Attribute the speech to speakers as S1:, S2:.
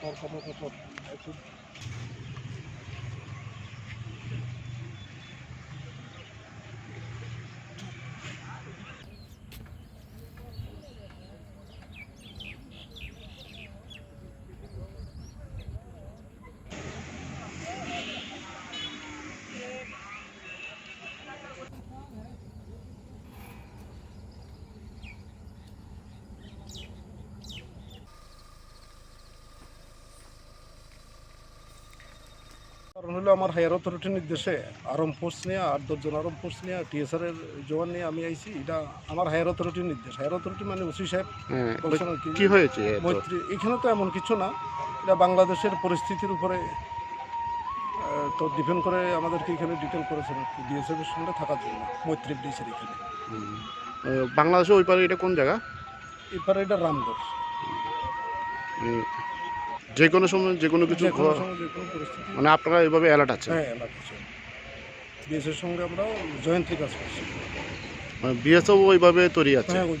S1: পর পর পর কারণ হলো আমার হায়ার অথরিটির নির্দেশে আরম ফোর্স নিয়ে আট দশজন আরম ফোর্স নিয়ে টিএসআর এর জওয়ান নিয়ে আমি আইছি। এটা আমার হায়ার অথরিটির নির্দেশ। হায়ার অথরিটি মানে ওসি সাহেব।
S2: হ্যাঁ,
S1: কি
S2: হয়েছে
S1: মৈত্রী এখানে তো এমন কিছু না। এটা বাংলাদেশের পরিস্থিতির উপরে তো ডিপেন্ড করে আমাদেরকে এখানে ডিটেল করেছেন আর কি। ডিএসএফ এর সঙ্গে থাকার জন্য মৈত্রী ব্রিজের এখানে।
S2: বাংলাদেশে ওই পারে এটা কোন জায়গা?
S1: এপারে এটা রামগড়।
S2: যে কোনো সময় যে কোনো কিছু
S1: যে কোনো সময় যে কোনো পরিস্থিতি।
S2: মানে আপনারা এভাবে অ্যালার্ট আছে
S1: হ্যাঁ এলাকা বিএসএর সঙ্গে আমরা জয়েন্টলি কাজ করছি।
S2: বিএসও ওইভাবে তৈরি আছে?
S1: হ্যাঁ ওই